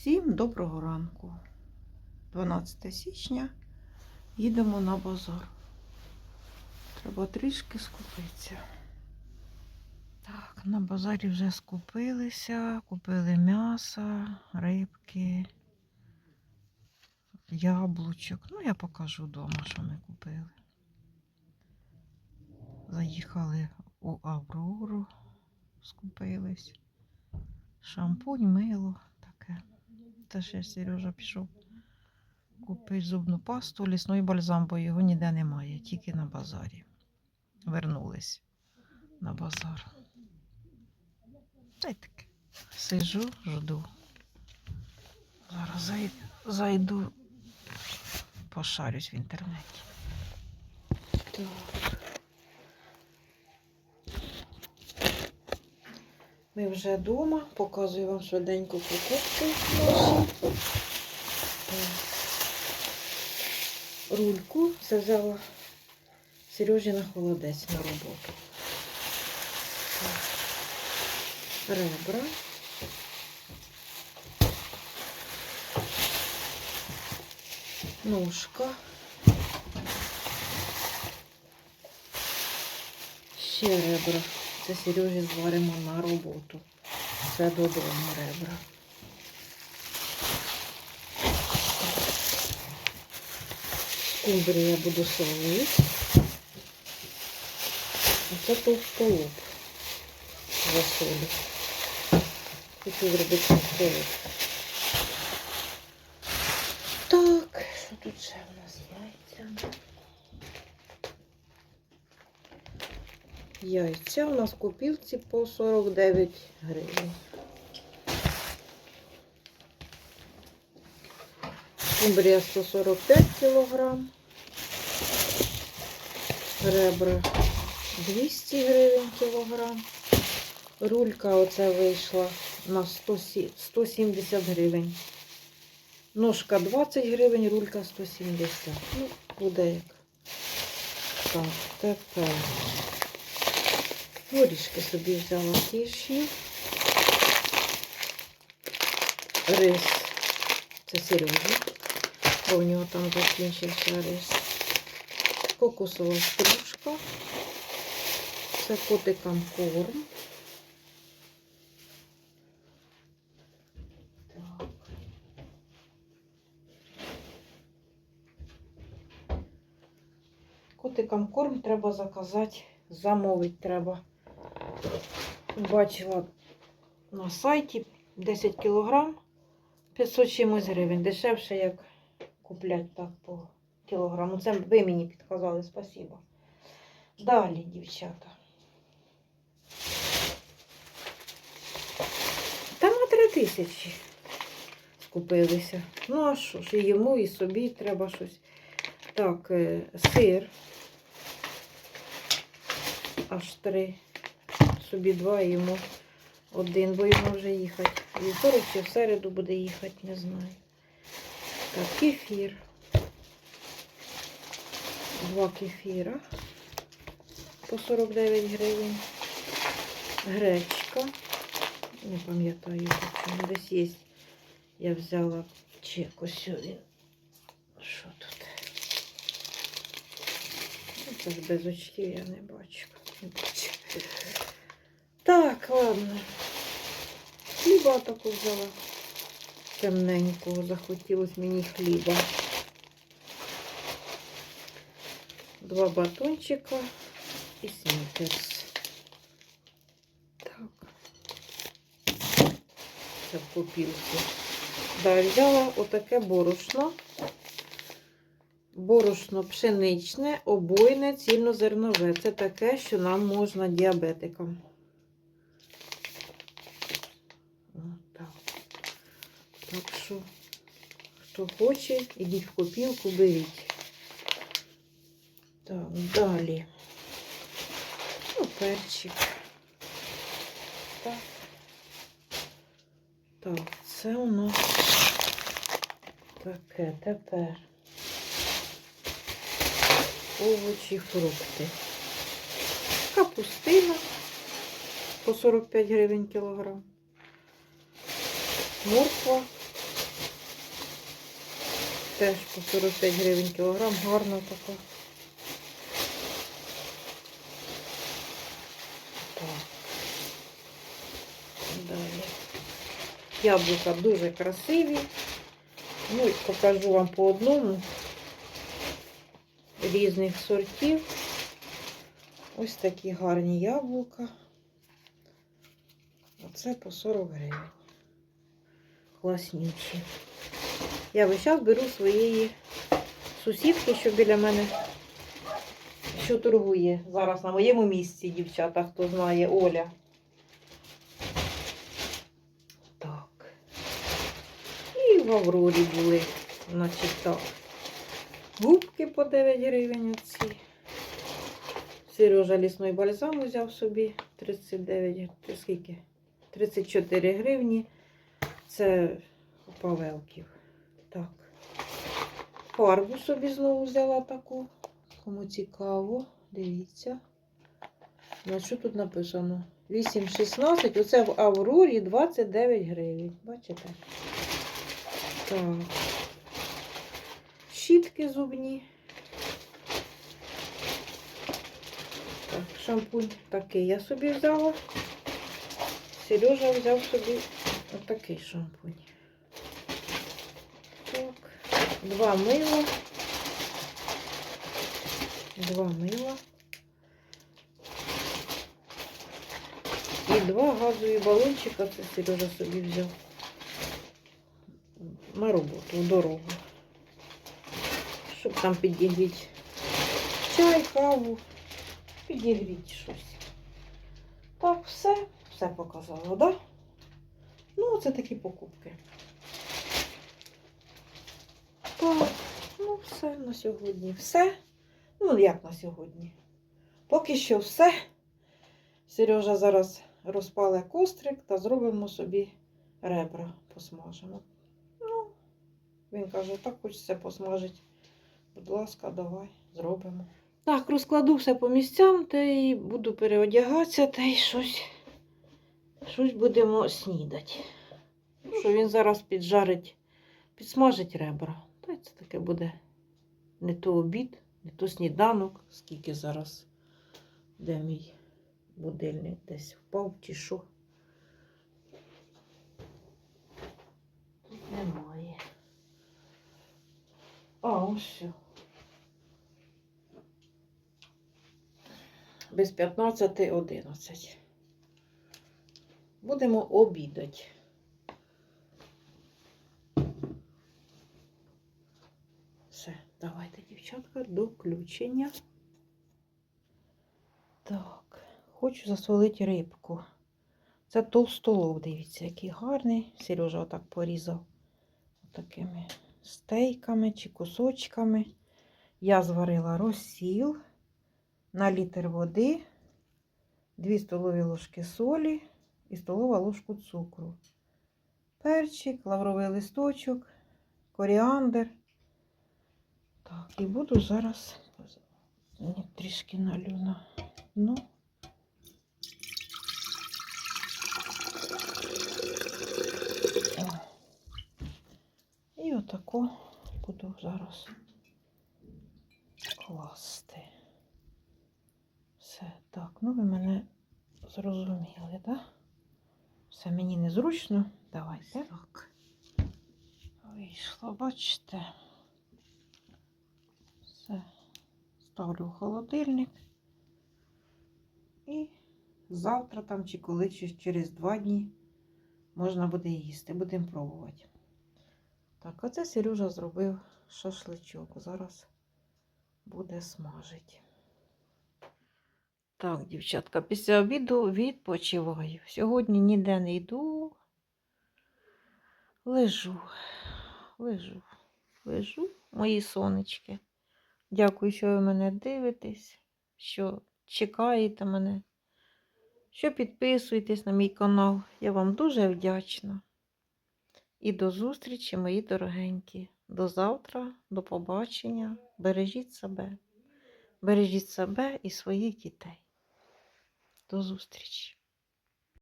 Всім доброго ранку. 12 січня їдемо на базар. Треба трішки скупитися. Так, на базарі вже скупилися, купили м'ясо, рибки, яблучок. Ну, я покажу вдома, що ми купили. Заїхали у Аврору, скупились. Шампунь, мило. Та ще Сережа пішов купити зубну пасту, лісний бальзам, бо його ніде немає, тільки на базарі. Вернулись на базар. Та й таке. Сижу, жду. Зараз зайду, пошарюсь в інтернеті. Так. Ми вже вдома, показую вам швиденько покупки Рульку це взяла Сережі на холодець на роботу. Ребра. Ножка. Ще ребра. Це Сережі зваримо на роботу. Це додому ребра. Кубри я буду солити. А це товстолоб засолю. Хочу зробити товстолоб. Так, що тут ще в нас яйця? Яйця у нас в купівці по 49 гривень. Скумбрія 145 кілограм. Ребра 200 гривень кілограм. Рулька оце вийшла на 170 гривень. Ножка 20 гривень, рулька 170. Ну, буде як. Так, тепер. Горішки собі взяла кіші. Рис. Це Сережа. Бо у нього там закінчився рис. Кокосова стружка. Це котикам корм. Котикам корм треба заказати, замовити треба. Бачила на сайті 10 кілограм 500 чимось гривень. Дешевше, як куплять так по кілограму. Це ви мені підказали, спасибо. Далі, дівчата. Та на 3 тисячі скупилися. Ну, а що ж, і йому, і собі треба щось. Так, е, сир. Аж три. Собі два, йому один, бо йому вже їхати. Вівторок чи в середу буде їхати, не знаю. Так, кефір. Два кефіра по 49 гривень. Гречка. Не пам'ятаю, чому десь є. Я взяла чек ось він. Що тут? Ну, Це ж без очків я не бачу. Не бачу. Так, ладно. Хліба таку взяла. Темненького захотілось мені хліба. Два батончика і снікерс. Так. Це в купівці. Далі взяла отаке борошно. Борошно пшеничне, обойне, цільнозернове. Це таке, що нам можна діабетикам. Отак. Так що, хто хоче, ідіть в копілку, беріть. Так, далі. Ну, перчик. Так. Так, це у нас таке тепер. Овочі, фрукти. Капустина по 45 гривень кілограм. Морква теж по 45 гривень кілограм, гарна така. Так. Далі. Яблука дуже красиві. Ну, і покажу вам по одному різних сортів. Ось такі гарні яблука. Оце по 40 гривень. Класнючі. Я весь час беру своєї сусідки, що біля мене, що торгує зараз на моєму місці, дівчата, хто знає, Оля. Так. І в Аврорі були, значить так. Губки по 9 гривень оці. Сережа лісний бальзам взяв собі 39, ти скільки? 34 гривні. Це Павелків. Так. Фарбу собі знову взяла таку. Кому цікаво, дивіться. На що тут написано? 8,16. Оце в Аврорі 29 гривень. Бачите? Так. Щітки зубні. Так, шампунь такий я собі взяла. Сережа взяв собі отакий шампунь. Два мила. Два мила. І два газові балончика, це Сережа собі взяв. На роботу, в дорогу. Щоб там підігріти чай, каву, підігріти щось. Так, все, все показала, так? Да? Ну, це такі покупки. Так, ну все на сьогодні. Все. Ну, як на сьогодні? Поки що все. Сережа зараз розпале кострик та зробимо собі ребра посмажемо. Ну, він каже, так хочеться посмажити. Будь ласка, давай, зробимо. Так, розкладу все по місцям та й буду переодягатися та й щось, щось будемо снідати. Що він зараз піджарить, підсмажить ребра. Та й це таке буде не то обід, не то сніданок, скільки зараз, де мій будильник десь впав чи що. Тут немає. А, ось все. Без 15.11. Будемо обідати. Все, давайте, дівчатка, до включення. Так, хочу засолити рибку. Це толстолов, дивіться, який гарний. Сережа отак порізав такими стейками чи кусочками. Я зварила розсіл на літр води, 2 столові ложки солі і столова ложку цукру. Перчик, лавровий листочок, коріандр. Так, і буду зараз трішки налю на дно. І отако буду зараз класти. Все, так, ну ви мене зрозуміли, так? Все мені незручно. Давайте. Так. Вийшло, бачите. Все. Ставлю в холодильник. І завтра там чи коли, чи через два дні можна буде їсти. Будемо пробувати. Так, оце Сережа зробив шашличок. Зараз буде смажити. Так, дівчатка, після обіду відпочиваю. Сьогодні ніде не йду. Лежу, лежу, лежу, мої сонечки. Дякую, що ви мене дивитесь, що чекаєте мене, що підписуєтесь на мій канал. Я вам дуже вдячна. І до зустрічі, мої дорогенькі. До завтра, до побачення. Бережіть себе. Бережіть себе і своїх дітей. До зустрічі!